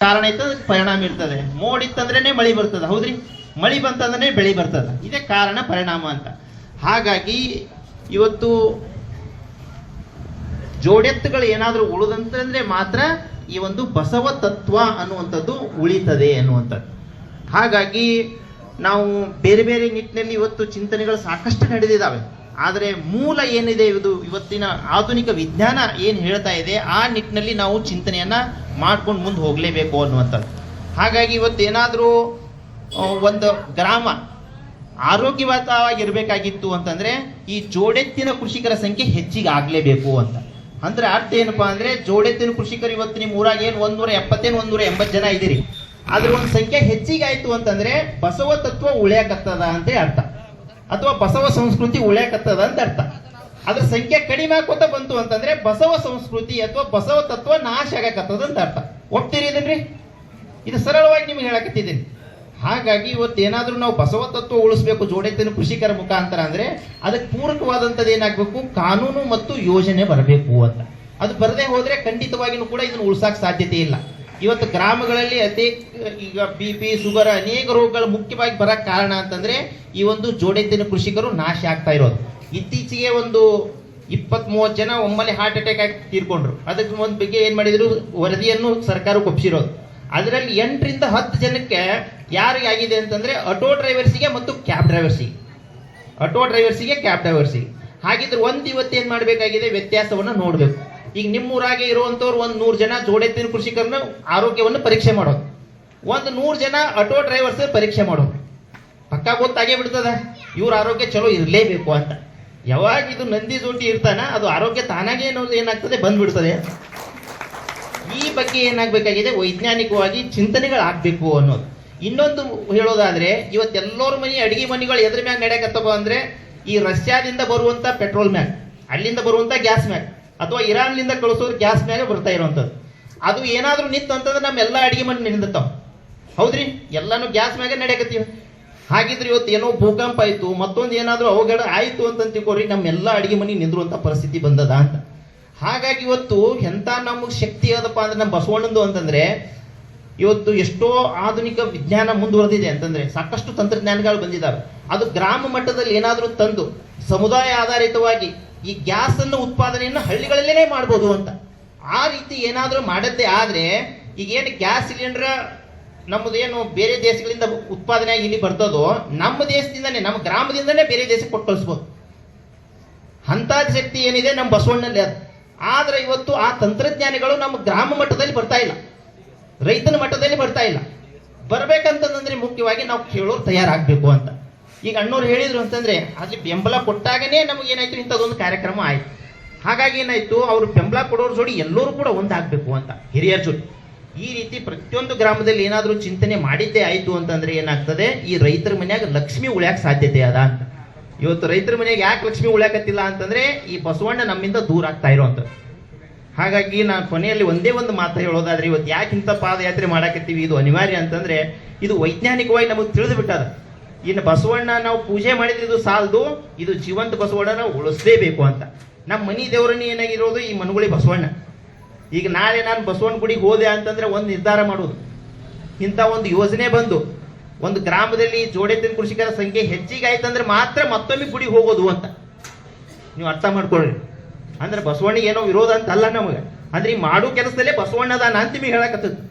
ಕಾರಣ ಅದಕ್ಕೆ ಪರಿಣಾಮ ಇರ್ತದೆ. ಮೋಡ ಇತ್ತಂದ್ರೇನೆ ಮಳಿ ಬರ್ತದೆ, ಹೌದ್ರಿ? ಮಳಿ ಬಂತಂದ್ರೆ ಬೆಳಿ ಬರ್ತದೆ. ಇದೇ ಕಾರಣ ಪರಿಣಾಮ ಅಂತ. ಹಾಗಾಗಿ ಇವತ್ತು ಜೋಡೆತ್ತುಗಳು ಏನಾದರೂ ಉಳಿದಂತಂದ್ರೆ ಮಾತ್ರ ಈ ಒಂದು ಬಸವ ತತ್ವ ಅನ್ನುವಂಥದ್ದು ಉಳಿತದೆ ಅನ್ನುವಂಥದ್ದು. ಹಾಗಾಗಿ ನಾವು ಬೇರೆ ಬೇರೆ ನಿಟ್ಟಿನಲ್ಲಿ ಇವತ್ತು ಚಿಂತನೆಗಳು ಸಾಕಷ್ಟು ನಡೆದಿದ್ದಾವೆ. ಆದರೆ ಮೂಲ ಏನಿದೆ ಇದು? ಇವತ್ತಿನ ಆಧುನಿಕ ವಿಜ್ಞಾನ ಏನು ಹೇಳ್ತಾ ಇದೆ? ಆ ನಿಟ್ಟಿನಲ್ಲಿ ನಾವು ಚಿಂತನೆಯನ್ನ ಮಾಡ್ಕೊಂಡು ಮುಂದೆ ಹೋಗಲೇಬೇಕು ಅನ್ನುವಂಥದ್ದು. ಹಾಗಾಗಿ ಇವತ್ತು ಏನಾದರೂ ಒಂದು ಗ್ರಾಮ ಆರೋಗ್ಯವಂತವಾಗಿರ್ಬೇಕಾಗಿತ್ತು ಅಂತಂದ್ರೆ ಈ ಜೋಡೆತ್ತಿನ ಕೃಷಿಕರ ಸಂಖ್ಯೆ ಹೆಚ್ಚಿಗೆ ಆಗಲೇಬೇಕು ಅಂತ. ಅಂದ್ರೆ ಅರ್ಥ ಏನಪ್ಪಾ ಅಂದ್ರೆ ಜೋಡೆತ್ತಿನ ಕೃಷಿಕರು ಇವತ್ತು ನಿಮ್ಮ ಊರಾಗ ಏನು ಒಂದೂರ ಎಪ್ಪತ್ತೇನು ಒಂದೂರ ಎಂಬತ್ತು ಜನ ಇದ್ದೀರಿ. ಅದ್ರ ಒಂದು ಸಂಖ್ಯೆ ಹೆಚ್ಚಿಗೆ ಆಯ್ತು ಅಂತಂದ್ರೆ ಬಸವ ತತ್ವ ಉಳಿಯಕತ್ತದ ಅಂತ ಅರ್ಥ. ಅಥವಾ ಬಸವ ಸಂಸ್ಕೃತಿ ಉಳ್ಯಾಕತ್ತದ ಅಂತ ಅರ್ಥ. ಅದ್ರ ಸಂಖ್ಯೆ ಕಡಿಮೆ ಆಕೋತ ಬಂತು ಅಂತಂದ್ರೆ ಬಸವ ಸಂಸ್ಕೃತಿ ಅಥವಾ ಬಸವ ತತ್ವ ನಾಶ ಆಗಕತ್ತದ ಅಂತ ಅರ್ಥ. ಒಪ್ತೀರಿ ಇದನ್ರಿ? ಇದು ಸರಳವಾಗಿ ನಿಮ್ಗೆ ಹೇಳಕತ್ತಿದ್ದೀನಿ. ಹಾಗಾಗಿ ಇವತ್ತು ಏನಾದರೂ ನಾವು ಬಸವ ತತ್ವ ಉಳಿಸ್ಬೇಕು ಜೋಡೆತ್ತಿನ ಕೃಷಿಕರ ಮುಖಾಂತರ ಅಂದ್ರೆ ಅದಕ್ಕೆ ಪೂರಕವಾದಂಥದ್ದು ಏನಾಗಬೇಕು? ಕಾನೂನು ಮತ್ತು ಯೋಜನೆ ಬರಬೇಕು ಅಂತ. ಅದು ಬರದೇ ಹೋದ್ರೆ ಖಂಡಿತವಾಗಿಯೂ ಕೂಡ ಇದನ್ನು ಉಳಿಸಕ್ ಸಾಧ್ಯತೆ ಇಲ್ಲ. ಇವತ್ತು ಗ್ರಾಮಗಳಲ್ಲಿ ಅತಿ, ಈಗ ಬಿ, ಪಿ ಶುಗರ್ ಅನೇಕ ರೋಗಗಳು ಮುಖ್ಯವಾಗಿ ಬರೋಕ್ಕೆ ಕಾರಣ ಅಂತಂದ್ರೆ ಈ ಒಂದು ಜೋಡೆತ್ತಿನ ಕೃಷಿಕರು ನಾಶ ಆಗ್ತಾ ಇರೋದು. ಇತ್ತೀಚೆಗೆ ಒಂದು ಇಪ್ಪತ್ತ್ ಮೂವತ್ತು ಜನ ಒಮ್ಮೆಲೆ ಹಾರ್ಟ್ ಅಟ್ಯಾಕ್ ಆಗಿ ತೀರ್ಕೊಂಡ್ರು. ಅದಕ್ಕೆ ಒಂದು ಬಗ್ಗೆ ಏನು ಮಾಡಿದ್ರು? ವರದಿಯನ್ನು ಸರ್ಕಾರ ಒಪ್ಪಿಸಿರೋದು ಅದರಲ್ಲಿ ಎಂಟರಿಂದ ಹತ್ತು ಜನಕ್ಕೆ ಯಾರಿಗೆ ಆಗಿದೆ ಅಂತಂದರೆ ಆಟೋ ಡ್ರೈವರ್ಸಿಗೆ ಮತ್ತು ಕ್ಯಾಬ್ ಡ್ರೈವರ್ಸಿಗೆ ಆಟೋ ಡ್ರೈವರ್ಸಿಗೆ ಕ್ಯಾಬ್ ಡ್ರೈವರ್ಸಿಗೆ ಹಾಗಿದ್ರೆ ಒಂದು ಇವತ್ತು ಏನು ಮಾಡಬೇಕಾಗಿದೆ? ವ್ಯತ್ಯಾಸವನ್ನು ನೋಡ್ಬೇಕು. ಈಗ ನಿಮ್ಮೂರಾಗೆ ಇರುವಂತವ್ರು ಒಂದು ನೂರು ಜನ ಜೋಡೆತ್ತಿನ ಕೃಷಿಕರನ್ನ ಆರೋಗ್ಯವನ್ನು ಪರೀಕ್ಷೆ ಮಾಡೋದು. ಒಂದು ನೂರು ಜನ ಆಟೋ ಡ್ರೈವರ್ಸ್ ಪರೀಕ್ಷೆ ಮಾಡೋದು. ಪಕ್ಕ ಗೊತ್ತಾಗೇ ಬಿಡ್ತದ? ಇವ್ರ ಆರೋಗ್ಯ ಚಲೋ ಇರಲೇಬೇಕು ಅಂತ. ಯಾವಾಗ ಇದು ನಂದಿ ಜೋಟಿ ಇರ್ತಾನ, ಅದು ಆರೋಗ್ಯ ತಾನಾಗೆ ಅನ್ನೋದು ಏನಾಗ್ತದೆ, ಬಂದ್ಬಿಡ್ತದೆ. ಈ ಬಗ್ಗೆ ಏನಾಗಬೇಕಾಗಿದೆ? ವೈಜ್ಞಾನಿಕವಾಗಿ ಚಿಂತನೆಗಳಾಗಬೇಕು ಅನ್ನೋದು. ಇನ್ನೊಂದು ಹೇಳೋದಾದ್ರೆ ಇವತ್ತೆಲ್ಲರ ಮನೆ ಅಡಿಗೆ ಮನೆಗಳು ಎದ್ರ ಮ್ಯಾಗ ನಡೆಯಕತ್ತವ ಅಂದ್ರೆ, ಈ ರಷ್ಯಾದಿಂದ ಬರುವಂತ ಪೆಟ್ರೋಲ್ ಮ್ಯಾಗ್, ಅಲ್ಲಿಂದ ಬರುವಂತ ಗ್ಯಾಸ್ ಮ್ಯಾಗ್. ಅಥವಾ ಇರಾನ್ಲಿಂದ ಕಳಿಸೋದು ಗ್ಯಾಸ್ ಮ್ಯಾಗ ಬರ್ತಾ ಇರುವಂತದ್ದು ಅದು ಏನಾದ್ರೂ ನಿಂತು ಅಂತಂದ್ರೆ ನಮ್ಮೆಲ್ಲ ಅಡಿಗೆ ಮನೆ ನಿಂದತಾವ ಹೌದ್ರಿ? ಎಲ್ಲಾನು ಗ್ಯಾಸ್ ಮ್ಯಾಗ ನಡೆಯಕತ್ತೀವಿ. ಹಾಗಿದ್ರೆ ಇವತ್ತು ಏನೋ ಭೂಕಂಪ ಆಯ್ತು, ಮತ್ತೊಂದು ಏನಾದ್ರೂ ಅವಘಡ ಆಯಿತು ಅಂತ ತಿಳ್ಕೊರಿ ನಮ್ಮೆಲ್ಲ ಅಡಿಗೆ ಮನೆ ನಿಂದಿರುವಂಥ ಪರಿಸ್ಥಿತಿ ಬಂದದ ಅಂತ. ಹಾಗಾಗಿ ಇವತ್ತು ಎಂಥ ನಮಗೆ ಶಕ್ತಿ ಅದಪ್ಪ ಅಂದ್ರೆ ನಮ್ಮ ಬಸವಣ್ಣಂದು ಅಂತಂದ್ರೆ, ಇವತ್ತು ಎಷ್ಟೋ ಆಧುನಿಕ ವಿಜ್ಞಾನ ಮುಂದುವರೆದಿದೆ ಅಂತಂದ್ರೆ, ಸಾಕಷ್ಟು ತಂತ್ರಜ್ಞಾನಗಳು ಬಂದಿದ್ದಾವೆ ಅದು ಗ್ರಾಮ ಮಟ್ಟದಲ್ಲಿ ಏನಾದರೂ ತಂದು, ಸಮುದಾಯ ಆಧಾರಿತವಾಗಿ ಈ ಗ್ಯಾಸ್ ಅನ್ನು ಉತ್ಪಾದನೆಯನ್ನು ಹಳ್ಳಿಗಳಲ್ಲೇ ಮಾಡ್ಬೋದು ಅಂತ. ಆ ರೀತಿ ಏನಾದರೂ ಮಾಡದ್ದೇ ಆದರೆ ಈಗ ಏನು ಗ್ಯಾಸ್ ಸಿಲಿಂಡರ್ ಏನು ಬೇರೆ ದೇಶಗಳಿಂದ ಉತ್ಪಾದನೆ ಇಲ್ಲಿ ಬರ್ತದೋ, ನಮ್ಮ ದೇಶದಿಂದನೇ, ನಮ್ಮ ಗ್ರಾಮದಿಂದನೇ ಬೇರೆ ದೇಶಕ್ಕೆ ಕೊಟ್ಟು ಕಳಿಸ್ಬೋದು. ಅಂತ ಶಕ್ತಿ ಏನಿದೆ ನಮ್ಮ ಬಸವಣ್ಣಲ್ಲಿ ಅದು. ಆದರೆ ಇವತ್ತು ಆ ತಂತ್ರಜ್ಞಾನಗಳು ನಮ್ಮ ಗ್ರಾಮ ಮಟ್ಟದಲ್ಲಿ ಬರ್ತಾ ಇಲ್ಲ. ರೈತನ ಮಟ್ಟದಲ್ಲಿ ಬರ್ತಾ ಇಲ್ಲ. ಬರ್ಬೇಕಂತಂದ್ರೆ ಮುಖ್ಯವಾಗಿ ನಾವು ಕೇಳೋರು ತಯಾರಾಗಬೇಕು ಅಂತ. ಈಗ ಅಣ್ಣವ್ರು ಹೇಳಿದ್ರು ಅಂತಂದ್ರೆ, ಅಲ್ಲಿ ಬೆಂಬಲ ಕೊಟ್ಟಾಗನೇ ನಮಗೆ ಏನಾಯ್ತು, ಇಂಥದ್ದೊಂದು ಕಾರ್ಯಕ್ರಮ ಆಯ್ತು. ಹಾಗಾಗಿ ಏನಾಯ್ತು, ಅವ್ರು ಬೆಂಬಲ ಕೊಡೋರ್ ಜೋಡಿ ಎಲ್ಲರೂ ಕೂಡ ಒಂದಾಗಬೇಕು ಅಂತ, ಹಿರಿಯರ ಜೋಡಿ. ಈ ರೀತಿ ಪ್ರತಿಯೊಂದು ಗ್ರಾಮದಲ್ಲಿ ಏನಾದರೂ ಚಿಂತನೆ ಮಾಡಿದ್ದೇ ಆಯ್ತು ಅಂತಂದ್ರೆ ಏನಾಗ್ತದೆ, ಈ ರೈತರ ಮನೆಯಾಗ ಲಕ್ಷ್ಮಿ ಉಳ್ಯಾಕ ಸಾಧ್ಯತೆ ಅದ ಅಂತ. ಇವತ್ತು ರೈತರ ಮನೆಯಾಗ ಯಾಕೆ ಲಕ್ಷ್ಮಿ ಉಳ್ಯಾಕತ್ತಿಲ್ಲ ಅಂತಂದ್ರೆ, ಈ ಬಸವಣ್ಣ ನಮ್ಮಿಂದ ದೂರ ಆಗ್ತಾ ಇರೋಂಥ ಹಾಗಾಗಿ ನಾನು ಕೊನೆಯಲ್ಲಿ ಒಂದೇ ಒಂದು ಮಾತು ಹೇಳೋದಾದ್ರೆ, ಇವತ್ತು ಯಾಕೆ ಇಂಥ ಪಾದಯಾತ್ರೆ ಮಾಡಾಕತ್ತೀವಿ, ಇದು ಅನಿವಾರ್ಯ ಅಂತಂದ್ರೆ, ಇದು ವೈಜ್ಞಾನಿಕವಾಗಿ ನಮಗೆ ತಿಳಿದು ಬಿಟ್ಟದ. ಇನ್ನು ಬಸವಣ್ಣ ನಾವು ಪೂಜೆ ಮಾಡಿದ್ರೆ ಇದು ಸಾಲದು, ಇದು ಜೀವಂತ ಬಸವಣ್ಣನ ಉಳಿಸ್ಲೇಬೇಕು ಅಂತ. ನಮ್ಮ ಮನಿ ದೇವರನ್ನ ಏನಾಗಿರೋದು ಈ ಮನುಗುಳಿ ಬಸವಣ್ಣ. ಈಗ ನಾಳೆ ನಾನು ಬಸವಣ್ಣ ಗುಡಿಗೆ ಹೋದೆ ಅಂತಂದ್ರೆ ಒಂದು ನಿರ್ಧಾರ ಮಾಡೋದು. ಇಂಥ ಒಂದು ಯೋಜನೆ ಬಂದು, ಒಂದು ಗ್ರಾಮದಲ್ಲಿ ಜೋಡೆತ್ತಿನ ಕೃಷಿಕರ ಸಂಖ್ಯೆ ಹೆಚ್ಚಿಗೆ ಆಯ್ತಂದ್ರೆ ಮಾತ್ರ ಮತ್ತೊಮ್ಮೆ ಗುಡಿಗೆ ಹೋಗೋದು ಅಂತ. ನೀವು ಅರ್ಥ ಮಾಡ್ಕೊಳ್ರಿ ಅಂದ್ರೆ ಬಸವಣ್ಣಿಗೆ ಏನೋ ವಿರೋಧ ಅಂತ ಅಲ್ಲ ನಮಗೆ. ಅಂದ್ರೆ ಈ ಮಾಡೋ ಕೆಲಸದಲ್ಲೇ ಬಸವಣ್ಣದ ನಾನು ನಿಮಗೆ ಹೇಳಕತ್ತದ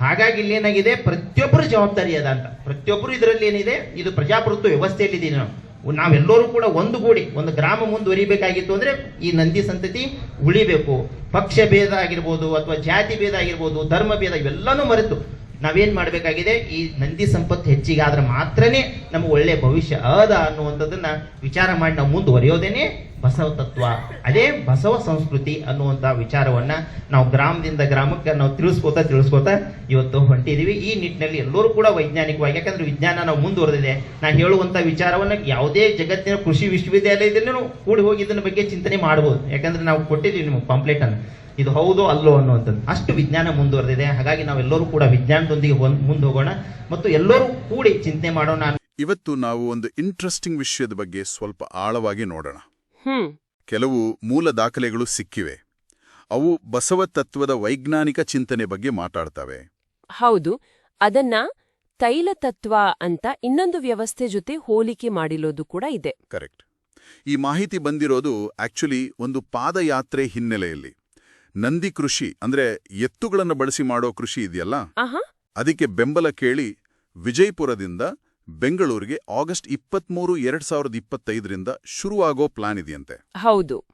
ಹಾಗಾಗಿ ಇಲ್ಲಿ ಏನಾಗಿದೆ ಪ್ರತಿಯೊಬ್ಬರು ಜವಾಬ್ದಾರಿ ಅದ ಅಂತ. ಪ್ರತಿಯೊಬ್ಬರು ಇದರಲ್ಲಿ ಏನಿದೆ? ಇದು ಪ್ರಜಾಪ್ರಭುತ್ವ ವ್ಯವಸ್ಥೆಯಲ್ಲಿ ನಾವು. ನಾವೆಲ್ಲರೂ ಕೂಡ ಒಂದು ಗೂಡಿ ಒಂದು ಗ್ರಾಮ ಮುಂದುವರಿಬೇಕಾಗಿತ್ತು ಅಂದ್ರೆ ಈ ನಂದಿ ಸಂತತಿ ಉಳಿಬೇಕು. ಪಕ್ಷ ಭೇದ ಆಗಿರ್ಬೋದು ಅಥವಾ ಜಾತಿ ಭೇದ ಆಗಿರ್ಬೋದು, ಧರ್ಮ ಭೇದ ಇವೆಲ್ಲನೂ ಮರೆತು. ನಾವೇನ್ ಮಾಡಬೇಕಾಗಿದೆ? ಈ ನಂದಿ ಸಂಪತ್ತು ಹೆಚ್ಚಿಗೆ ಆದ್ರೆ ಮಾತ್ರನೇ ನಮ್ಗೆ ಒಳ್ಳೆ ಭವಿಷ್ಯ ಅದ ಅನ್ನುವಂಥದ್ದನ್ನ ವಿಚಾರ ಮಾಡಿ ನಾವು ಮುಂದುವರಿಯೋದೇನೆ ಬಸವ ತತ್ವ. ಅದೇ ಬಸವ ಸಂಸ್ಕೃತಿ ಅನ್ನುವಂಥ ವಿಚಾರವನ್ನ ನಾವು ಗ್ರಾಮದಿಂದ ಗ್ರಾಮಕ್ಕೆ ನಾವು ತಿಳಿಸ್ಕೋತಾ ತಿಳಿಸ್ಕೋತಾ ಇವತ್ತು ಹೊಂಟಿದೀವಿ. ಈ ನಿಟ್ಟಿನಲ್ಲಿ ಎಲ್ಲರೂ ಕೂಡ ವೈಜ್ಞಾನಿಕವಾಗಿ, ಯಾಕಂದ್ರೆ ವಿಜ್ಞಾನ ನಾವು ಮುಂದುವರೆದಿದೆ. ನಾ ಹೇಳುವಂತ ವಿಚಾರವನ್ನ ಯಾವುದೇ ಜಗತ್ತಿನ ಕೃಷಿ ವಿಶ್ವವಿದ್ಯಾಲಯದಲ್ಲೂ ಕೂಡಿ ಹೋಗಿ ಇದನ್ನ ಬಗ್ಗೆ ಚಿಂತನೆ ಮಾಡಬಹುದು ಯಾಕಂದ್ರೆ ನಾವು ಕೊಟ್ಟಿದ್ದೀವಿ ನಿಮಗೆ ಪಾಂಪ್ಲೆಟ್ ಅನ್ನು. ಇದು ಹೌದೋ ಅಲ್ಲೋ ಅನ್ನುವಂಥದ್ದು. ಅಷ್ಟು ವಿಜ್ಞಾನ ಮುಂದುವರೆದಿದೆ. ಹಾಗಾಗಿ ನಾವೆಲ್ಲರೂ ಕೂಡ ವಿಜ್ಞಾನದೊಂದಿಗೆ ಮುಂದೆ ಹೋಗೋಣ ಮತ್ತು ಎಲ್ಲರೂ ಕೂಡಿ ಚಿಂತನೆ ಮಾಡೋಣ. ಇವತ್ತು ನಾವು ಒಂದು ಇಂಟ್ರೆಸ್ಟಿಂಗ್ ವಿಷಯದ ಬಗ್ಗೆ ಸ್ವಲ್ಪ ಆಳವಾಗಿ ನೋಡೋಣ. ಕೆಲವು ಮೂಲ ದಾಖಲೆಗಳು ಸಿಕ್ಕಿವೆ. ಅವು ಬಸವ ತತ್ವದ ವೈಜ್ಞಾನಿಕ ಚಿಂತನೆ ಬಗ್ಗೆ ಮಾತಾಡ್ತವೆ. ಹೌದು. ಅದನ್ನ ತೈಲ ತತ್ವ ಅಂತ ಇನ್ನೊಂದು ವ್ಯವಸ್ಥೆ ಜೊತೆ ಹೋಲಿಕೆ ಮಾಡಿರೋದು ಕೂಡ ಇದೆ. ಕರೆಕ್ಟ್ ಈ ಮಾಹಿತಿ ಬಂದಿರೋದು ಆಕ್ಚುಲಿ ಒಂದು ಪಾದಯಾತ್ರೆ ಹಿನ್ನೆಲೆಯಲ್ಲಿ. ನಂದಿ ಕೃಷಿ ಅಂದ್ರೆ ಎತ್ತುಗಳನ್ನು ಬಳಸಿ ಮಾಡೋ ಕೃಷಿ ಇದೆಯಲ್ಲ? ಅದಕ್ಕೆ ಬೆಂಬಲ ಕೇಳಿ ವಿಜಯಪುರದಿಂದ ಬೆಂಗಳೂರಿಗೆ ಆಗಸ್ಟ್ ಇಪ್ಪತ್ಮೂರು ಎರಡ್ ಸಾವಿರದ ಇಪ್ಪತ್ತೈದರಿಂದ ಶುರುವಾಗೋ ಪ್ಲಾನ್ ಇದೆಯಂತೆ. ಹೌದು.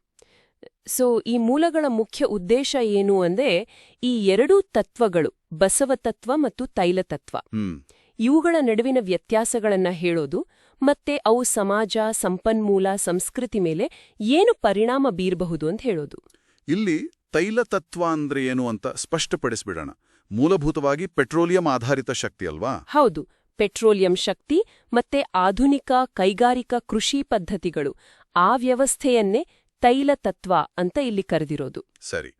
ಸೊ ಈ ಮೂಲಗಳ ಮುಖ್ಯ ಉದ್ದೇಶ ಏನು ಅಂದ್ರೆ ಈ ಎರಡೂ ತತ್ವಗಳು ಬಸವ ತತ್ವ ಮತ್ತು ತೈಲ ತತ್ವ. ಇವುಗಳ ನಡುವಿನ ವ್ಯತ್ಯಾಸಗಳನ್ನ ಹೇಳೋದು ಮತ್ತೆ ಅವು ಸಮಾಜ ಸಂಪನ್ಮೂಲ ಸಂಸ್ಕೃತಿ ಮೇಲೆ ಏನು ಪರಿಣಾಮ ಬೀರಬಹುದು ಅಂತ ಹೇಳೋದು. ಇಲ್ಲಿ ತೈಲ ತತ್ವ ಅಂದ್ರೆ ಏನು ಅಂತ ಸ್ಪಷ್ಟಪಡಿಸ್ಬಿಡೋಣ. ಮೂಲಭೂತವಾಗಿ ಪೆಟ್ರೋಲಿಯಂ ಆಧಾರಿತ ಶಕ್ತಿ ಅಲ್ವಾ? ಹೌದು. ಪೆಟ್ರೋಲಿಯಂ ಶಕ್ತಿ ಮತ್ತೆ ಆಧುನಿಕ ಕೈಗಾರಿಕಾ ಕೃಷಿ ಪದ್ಧತಿಗಳು. ಆ ವ್ಯವಸ್ಥೆಯನ್ನೇ ತೈಲ ತತ್ವ ಅಂತ ಇಲ್ಲಿ ಕರೆದಿರೋದು. ಸರಿ.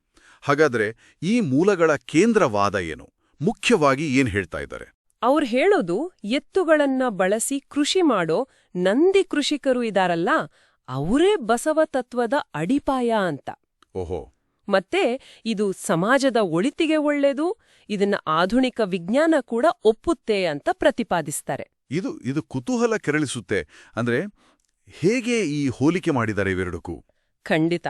ಹಾಗಾದ್ರೆ ಈ ಮೂಲಗಳ ಕೇಂದ್ರವಾದ ಏನು? ಮುಖ್ಯವಾಗಿ ಏನ್ ಹೇಳ್ತಾ ಇದ್ದಾರೆ? ಅವ್ರು ಹೇಳೋದು ಎತ್ತುಗಳನ್ನ ಬಳಸಿ ಕೃಷಿ ಮಾಡೋ ನಂದಿ ಕೃಷಿಕರು ಇದಾರಲ್ಲ ಅವರೇ ಬಸವ ತತ್ವದ ಅಡಿಪಾಯ ಅಂತ. ಓಹೋ. ಮತ್ತೆ ಇದು ಸಮಾಜದ ಒಳಿತಿಗೆ ಒಳ್ಳೆಯದು ಇದನ್ನ ಆಧುನಿಕ ವಿಜ್ಞಾನ ಕೂಡ ಒಪ್ಪುತ್ತೆ ಅಂತ ಪ್ರತಿಪಾದಿಸ್ತಾರೆ. ಇದು ಇದು ಕುತೂಹಲ ಕೆರಳಿಸುತ್ತೆ. ಅಂದ್ರೆ ಹೇಗೆ ಈ ಹೋಲಿಕೆ ಮಾಡಿದ್ದಾರೆ ಇವೆರಡಕ್ಕೂ? ಖಂಡಿತ.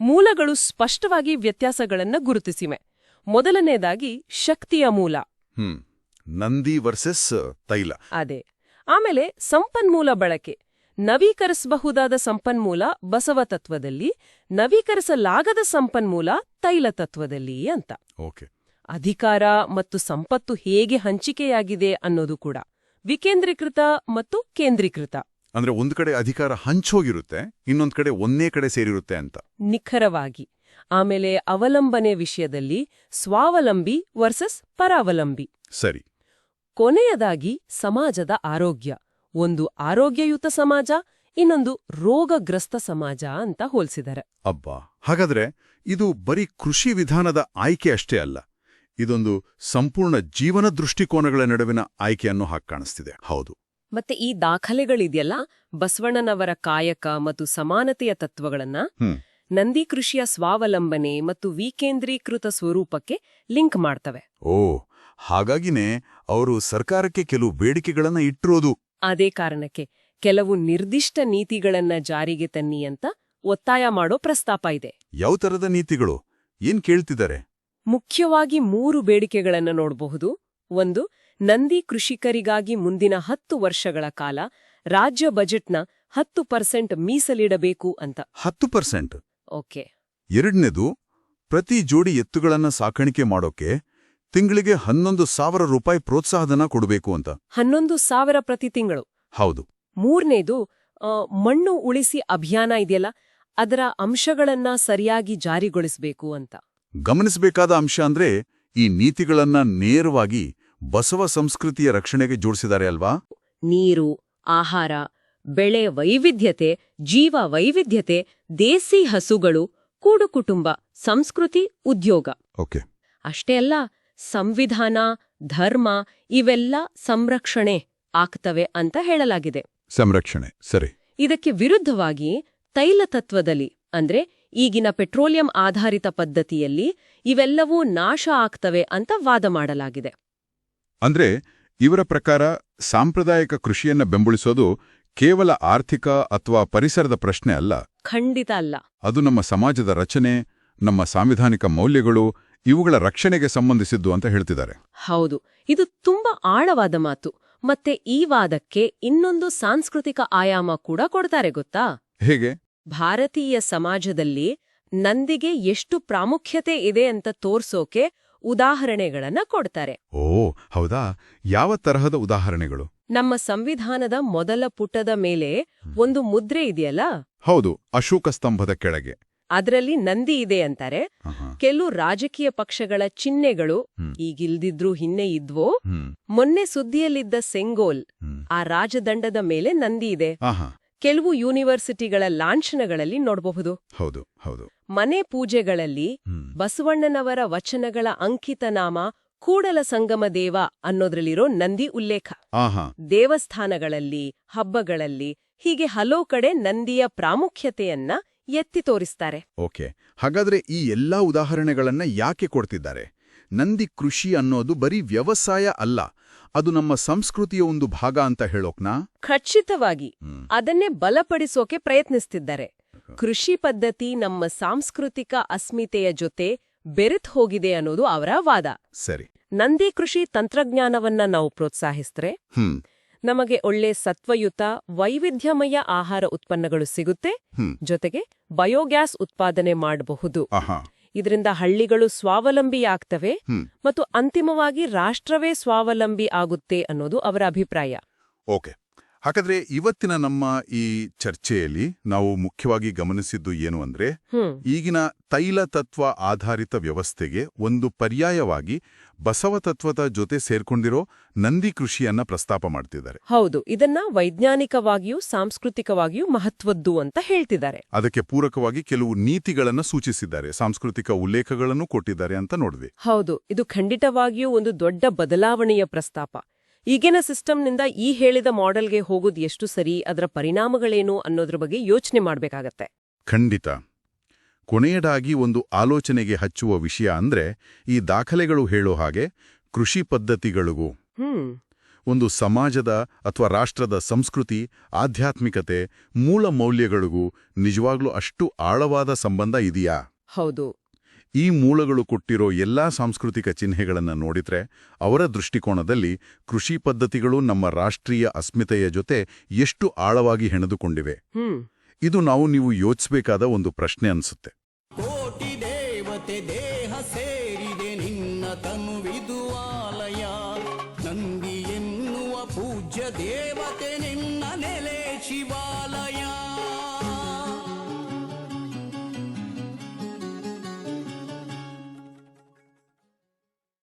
ಮೂಲಗಳು ಸ್ಪಷ್ಟವಾಗಿ ವ್ಯತ್ಯಾಸಗಳನ್ನ ಗುರುತಿಸಿವೆ. ಮೊದಲನೇದಾಗಿ ಶಕ್ತಿಯ ಮೂಲ. ನಂದಿ ವರ್ಸಸ್ ತೈಲ. ಅದೇ. ಆಮೇಲೆ ಸಂಪನ್ಮೂಲ ಬಳಕೆ. ನವೀಕರಿಸಬಹುದಾದ ಸಂಪನ್ಮೂಲ ಬಸವ ತತ್ವದಲ್ಲಿ ನವೀಕರಿಸಲಾಗದ ಸಂಪನ್ಮೂಲ ತೈಲ ತತ್ವದಲ್ಲಿ ಅಂತ. ಓಕೆ. ಅಧಿಕಾರ ಮತ್ತು ಸಂಪತ್ತು ಹೇಗೆ ಹಂಚಿಕೆಯಾಗಿದೆ ಅನ್ನೋದು ಕೂಡ ವಿಕೇಂದ್ರೀಕೃತ ಮತ್ತು ಕೇಂದ್ರೀಕೃತ. ಅಂದ್ರೆ ಒಂದು ಕಡೆ ಅಧಿಕಾರ ಹಂಚೋಗಿರುತ್ತೆ ಇನ್ನೊಂದು ಕಡೆ ಒಂದೇ ಕಡೆ ಸೇರಿರುತ್ತೆ ಅಂತ. ನಿಖರವಾಗಿ. ಆಮೇಲೆ ಅವಲಂಬನೆ ವಿಷಯದಲ್ಲಿ ಸ್ವಾವಲಂಬಿ ವರ್ಸಸ್ ಪರಾವಲಂಬಿ. ಸರಿ. ಕೊನೆಯದಾಗಿ ಸಮಾಜದ ಆರೋಗ್ಯ. ಒಂದು ಆರೋಗ್ಯಯುತ ಸಮಾಜ ಇನ್ನೊಂದು ರೋಗಗ್ರಸ್ತ ಸಮಾಜ ಅಂತ ಹೋಲಿಸಿದ್ದಾರೆ. ಅಬ್ಬಾ! ಹಾಗಾದ್ರೆ ಇದು ಬರೀ ಕೃಷಿ ವಿಧಾನದ ಆಯ್ಕೆ ಅಷ್ಟೇ ಅಲ್ಲ ಇದೊಂದು ಸಂಪೂರ್ಣ ಜೀವನ ದೃಷ್ಟಿಕೋನಗಳ ನಡುವಿನ ಆಯ್ಕೆಯನ್ನು ಹಾಕಿ ಕಾಣಿಸ್ತಿದೆ. ಹೌದು. ಮತ್ತೆ ಈ ದಾಖಲೆಗಳಿದೆಯಲ್ಲ ಬಸವಣ್ಣನವರ ಕಾಯಕ ಮತ್ತು ಸಮಾನತೆಯ ತತ್ವಗಳನ್ನ. ನಂದಿ ಕೃಷಿಯ ಸ್ವಾವಲಂಬನೆ ಮತ್ತು ವಿಕೇಂದ್ರೀಕೃತ ಸ್ವರೂಪಕ್ಕೆ ಲಿಂಕ್ ಮಾಡ್ತವೆ. ಓ ಹಾಗಾಗಿನೇ ಅವರು ಸರ್ಕಾರಕ್ಕೆ ಕೆಲವು ಬೇಡಿಕೆಗಳನ್ನ ಇಟ್ಟಿರೋದು ಅದೇ ಕಾರಣಕ್ಕೆ ಕೆಲವು ನಿರ್ದಿಷ್ಟ ನೀತಿಗಳನ್ನ ಜಾರಿಗೆ ತನ್ನಿ ಅಂತ ಒತ್ತಾಯ ಮಾಡೋ ಪ್ರಸ್ತಾಪ ಇದೆ. ಯಾವ ತರದ ನೀತಿಗಳು? ಏನ್ ಕೇಳ್ತಿದ್ದಾರೆ? ಮುಖ್ಯವಾಗಿ ಮೂರು ಬೇಡಿಕೆಗಳನ್ನ ನೋಡಬಹುದು. ಒಂದು ನಂದಿ ಕೃಷಿಕರಿಗಾಗಿ ಮುಂದಿನ ಹತ್ತು ವರ್ಷಗಳ ಕಾಲ ರಾಜ್ಯ ಬಜೆಟ್ನ ಹತ್ತು ಪರ್ಸೆಂಟ್ ಮೀಸಲಿಡಬೇಕು ಅಂತ. ಹತ್ತು ಪರ್ಸೆಂಟ್? ಓಕೆ. ಎರಡನೇದು ಪ್ರತಿ ಜೋಡಿ ಎತ್ತುಗಳನ್ನ ಸಾಕಾಣಿಕೆ ಮಾಡೋಕೆ ತಿಂಗಳಿಗೆ ಹನ್ನೊಂದು ಸಾವಿರ ರೂಪಾಯಿ ಪ್ರೋತ್ಸಾಹಧನ ಕೊಡಬೇಕು ಅಂತ. ಹನ್ನೊಂದು ಸಾವಿರ ಪ್ರತಿ ತಿಂಗಳು. ಹೌದು. ಮೂರನೇದು ಮಣ್ಣು ಉಳಿಸಿ ಅಭಿಯಾನ ಇದೆಯಲ್ಲ ಅದರ ಅಂಶಗಳನ್ನ ಸರಿಯಾಗಿ ಜಾರಿಗೊಳಿಸಬೇಕು ಅಂತ. ಗಮನಿಸಬೇಕಾದ ಅಂಶ ಅಂದ್ರೆ ಈ ನೀತಿಗಳನ್ನ ನೇರವಾಗಿ ಬಸವ ಸಂಸ್ಕೃತಿಯ ರಕ್ಷಣೆಗೆ ಜೋಡಿಸಿದ್ದಾರೆ ಅಲ್ವಾ? ನೀರು ಆಹಾರ ಬೆಳೆ ವೈವಿಧ್ಯತೆ ಜೀವ ವೈವಿಧ್ಯತೆ ದೇಸಿ ಹಸುಗಳು ಕೂಡು ಕುಟುಂಬ ಸಂಸ್ಕೃತಿ ಉದ್ಯೋಗ. ಓಕೆ. ಅಷ್ಟೇ ಅಲ್ಲ ಸಂವಿಧಾನ ಧರ್ಮ ಇವೆಲ್ಲ ಸಂರಕ್ಷಣೆ ಆಗ್ತವೆ ಅಂತ ಹೇಳಲಾಗಿದೆ. ಸಂರಕ್ಷಣೆ ಸರಿ. ಇದಕ್ಕೆ ವಿರುದ್ಧವಾಗಿ ತೈಲ ತತ್ವದಲ್ಲಿ ಅಂದ್ರೆ ಈಗಿನ ಪೆಟ್ರೋಲಿಯಂ ಆಧಾರಿತ ಪದ್ಧತಿಯಲ್ಲಿ ಇವೆಲ್ಲವೂ ನಾಶ ಆಗ್ತವೆ ಅಂತ ವಾದ ಮಾಡಲಾಗಿದೆ. ಅಂದ್ರೆ ಇವರ ಪ್ರಕಾರ ಸಾಂಪ್ರದಾಯಿಕ ಕೃಷಿಯನ್ನ ಬೆಂಬಲಿಸೋದು ಕೇವಲ ಆರ್ಥಿಕ ಅಥವಾ ಪರಿಸರದ ಪ್ರಶ್ನೆ ಅಲ್ಲ. ಖಂಡಿತ ಅಲ್ಲ. ಅದು ನಮ್ಮ ಸಮಾಜದ ರಚನೆ ನಮ್ಮ ಸಾಂವಿಧಾನಿಕ ಮೌಲ್ಯಗಳು ಇವುಗಳ ರಕ್ಷಣೆಗೆ ಸಂಬಂಧಿಸಿದ್ದು ಅಂತ ಹೇಳ್ತಿದ್ದಾರೆ. ಹೌದು. ಇದು ತುಂಬಾ ಆಳವಾದ ಮಾತು. ಮತ್ತೆ ಈ ವಾದಕ್ಕೆ ಇನ್ನೊಂದು ಸಾಂಸ್ಕೃತಿಕ ಆಯಾಮ ಕೂಡ ಕೊಡ್ತಾರೆ ಗೊತ್ತಾ? ಹೇಗೆ? ಭಾರತೀಯ ಸಮಾಜದಲ್ಲಿ ನಂದಿಗೆ ಎಷ್ಟು ಪ್ರಾಮುಖ್ಯತೆ ಇದೆ ಅಂತ ತೋರ್ಸೋಕೆ ಉದಾಹರಣೆಗಳನ್ನ ಕೊಡ್ತಾರೆ. ಓ ಹೌದಾ? ಯಾವ ತರಹದ ಉದಾಹರಣೆಗಳು? ನಮ್ಮ ಸಂವಿಧಾನದ ಮೊದಲ ಪುಟದ ಮೇಲೆ ಒಂದು ಮುದ್ರೆ ಇದೆಯಲ್ಲ? ಹೌದು ಅಶೋಕ ಸ್ತಂಭದ ಕೆಳಗೆ. ಅದರಲ್ಲಿ ನಂದಿ ಇದೆ ಅಂತಾರೆ. ಕೆಲವು ರಾಜಕೀಯ ಪಕ್ಷಗಳ ಚಿಹ್ನೆಗಳು ಈಗಿಲ್ದಿದ್ರು ಹಿನ್ನೆ ಹಿಂದೆ ಇದ್ವೋ ಮೊನ್ನೆ ಸುದ್ದಿಯಲ್ಲಿದ್ದ ಸೆಂಗೋಲ್ ಆ ರಾಜದಂಡದ ಮೇಲೆ ನಂದಿ ಇದೆ. ಕೆಲವು ಯೂನಿವರ್ಸಿಟಿಗಳ ಲಾಂಛನಗಳಲ್ಲಿ ನೋಡಬಹುದು. ಹೌದು ಹೌದು. ಮನೆ ಪೂಜೆಗಳಲ್ಲಿ ಬಸವಣ್ಣನವರ ವಚನಗಳ ಅಂಕಿತನಾಮ ಕೂಡಲ ಸಂಗಮ ದೇವ ಅನ್ನೋದ್ರಲ್ಲಿರೋ ನಂದಿ ಉಲ್ಲೇಖ. ದೇವಸ್ಥಾನಗಳಲ್ಲಿ ಹಬ್ಬಗಳಲ್ಲಿ ಹೀಗೆ ಹಲವು ಕಡೆ ನಂದಿಯ ಪ್ರಾಮುಖ್ಯತೆಯನ್ನ ಎತ್ತಿ ತೋರಿಸ್ತಾರೆ. ಓಕೆ. ಹಾಗಾದ್ರೆ ಈ ಎಲ್ಲಾ ಉದಾಹರಣೆಗಳನ್ನ ಯಾಕೆ ಕೊಡ್ತಿದ್ದಾರೆ? ನಂದಿ ಕೃಷಿ ಅನ್ನೋದು ಬರೀ ವ್ಯವಸಾಯ ಅಲ್ಲ ಅದು ನಮ್ಮ ಸಂಸ್ಕೃತಿಯ ಒಂದು ಭಾಗ ಅಂತ ಹೇಳೋಕ್ನಾ? ಖಚಿತವಾಗಿ ಅದನ್ನೇ ಬಲಪಡಿಸೋಕೆ ಪ್ರಯತ್ನಿಸ್ತಿದ್ದಾರೆ. ಕೃಷಿ ಪದ್ಧತಿ ನಮ್ಮ ಸಾಂಸ್ಕೃತಿಕ ಅಸ್ಮಿತೆಯ ಜೊತೆ ಬೆರೆತ್ ಹೋಗಿದೆ ಅನ್ನೋದು ಅವರ ವಾದ. ಸರಿ. ನಂದಿ ಕೃಷಿ ತಂತ್ರಜ್ಞಾನವನ್ನ ನಾವು ಪ್ರೋತ್ಸಾಹಿಸ್ತರೆ ಹ್ಮ್. ನಮಗೆ ಒಳ್ಳೆ ಸತ್ವಯುತ ವೈವಿಧ್ಯಮಯ ಆಹಾರ ಉತ್ಪನ್ನಗಳು ಸಿಗುತ್ತೆ. ಜೊತೆಗೆ ಬಯೋಗ್ಯಾಸ್ ಉತ್ಪಾದನೆ ಮಾಡಬಹುದು. ಇದರಿಂದ ಹಳ್ಳಿಗಳು ಸ್ವಾವಲಂಬಿಯಾಗ್ತವೆ ಆಗ್ತವೆ. ಮತ್ತು ಅಂತಿಮವಾಗಿ ರಾಷ್ಟ್ರವೇ ಸ್ವಾವಲಂಬಿ ಆಗುತ್ತೆ ಅನ್ನೋದು ಅವರ ಅಭಿಪ್ರಾಯ. ಓಕೆ. ಹಾಗಾದ್ರೆ ಇವತ್ತಿನ ನಮ್ಮ ಈ ಚರ್ಚೆಯಲ್ಲಿ ನಾವು ಮುಖ್ಯವಾಗಿ ಗಮನಿಸಿದ್ದು ಏನು ಅಂದ್ರೆ ಈಗಿನ ತೈಲ ತತ್ವ ಆಧಾರಿತ ವ್ಯವಸ್ಥೆಗೆ ಒಂದು ಪರ್ಯಾಯವಾಗಿ ಬಸವ ತತ್ವದ ಜೊತೆ ಸೇರ್ಕೊಂಡಿರೋ ನಂದಿ ಕೃಷಿಯನ್ನ ಪ್ರಸ್ತಾಪ ಮಾಡ್ತಿದ್ದಾರೆ. ಹೌದು ಇದನ್ನ ವೈಜ್ಞಾನಿಕವಾಗಿಯೂ ಸಾಂಸ್ಕೃತಿಕವಾಗಿಯೂ ಮಹತ್ವದ್ದು ಅಂತ ಹೇಳ್ತಿದ್ದಾರೆ. ಅದಕ್ಕೆ ಪೂರಕವಾಗಿ ಕೆಲವು ನೀತಿಗಳನ್ನ ಸೂಚಿಸಿದ್ದಾರೆ ಸಾಂಸ್ಕೃತಿಕ ಉಲ್ಲೇಖಗಳನ್ನು ಕೊಟ್ಟಿದ್ದಾರೆ ಅಂತ ನೋಡಿದೆ. ಹೌದು ಇದು ಖಂಡಿತವಾಗಿಯೂ ಒಂದು ದೊಡ್ಡ ಬದಲಾವಣೆಯ ಪ್ರಸ್ತಾಪ. ಈಗಿನ ಸಿಸ್ಟಮ್ನಿಂದ ಈ ಹೇಳಿದ ಮಾಡೆಲ್ಗೆ ಹೋಗೋದು ಎಷ್ಟು ಸರಿ ಅದರ ಪರಿಣಾಮಗಳೇನು ಅನ್ನೋದ್ರ ಬಗ್ಗೆ ಯೋಚನೆ ಮಾಡಬೇಕಾಗತ್ತೆ. ಖಂಡಿತ. ಕೊನೆಯದಾಗಿ ಒಂದು ಆಲೋಚನೆಗೆ ಹಚ್ಚುವ ವಿಷಯ ಅಂದ್ರೆ ಈ ದಾಖಲೆಗಳು ಹೇಳೋ ಹಾಗೆ ಕೃಷಿ ಪದ್ಧತಿಗಳಿಗೂ. ಒಂದು ಸಮಾಜದ ಅಥವಾ ರಾಷ್ಟ್ರದ ಸಂಸ್ಕೃತಿ ಆಧ್ಯಾತ್ಮಿಕತೆ ಮೂಲ ಮೌಲ್ಯಗಳಿಗೂ ನಿಜವಾಗ್ಲೂ ಅಷ್ಟು ಆಳವಾದ ಸಂಬಂಧ ಇದೆಯಾ? ಹೌದು. ಈ ಮೂಲಗಳು ಕೊಟ್ಟಿರೋ ಎಲ್ಲಾ ಸಾಂಸ್ಕೃತಿಕ ಚಿಹ್ನೆಗಳನ್ನು ನೋಡಿದ್ರೆ ಅವರ ದೃಷ್ಟಿಕೋನದಲ್ಲಿ ಕೃಷಿ ಪದ್ಧತಿಗಳು ನಮ್ಮ ರಾಷ್ಟ್ರೀಯ ಅಸ್ಮಿತೆಯ ಜೊತೆ ಎಷ್ಟು ಆಳವಾಗಿ ಹೆಣೆದುಕೊಂಡಿವೆ. ಇದು ನಾವು ನೀವು ಯೋಚಿಸಬೇಕಾದ ಒಂದು ಪ್ರಶ್ನೆ ಅನ್ಸುತ್ತೆ.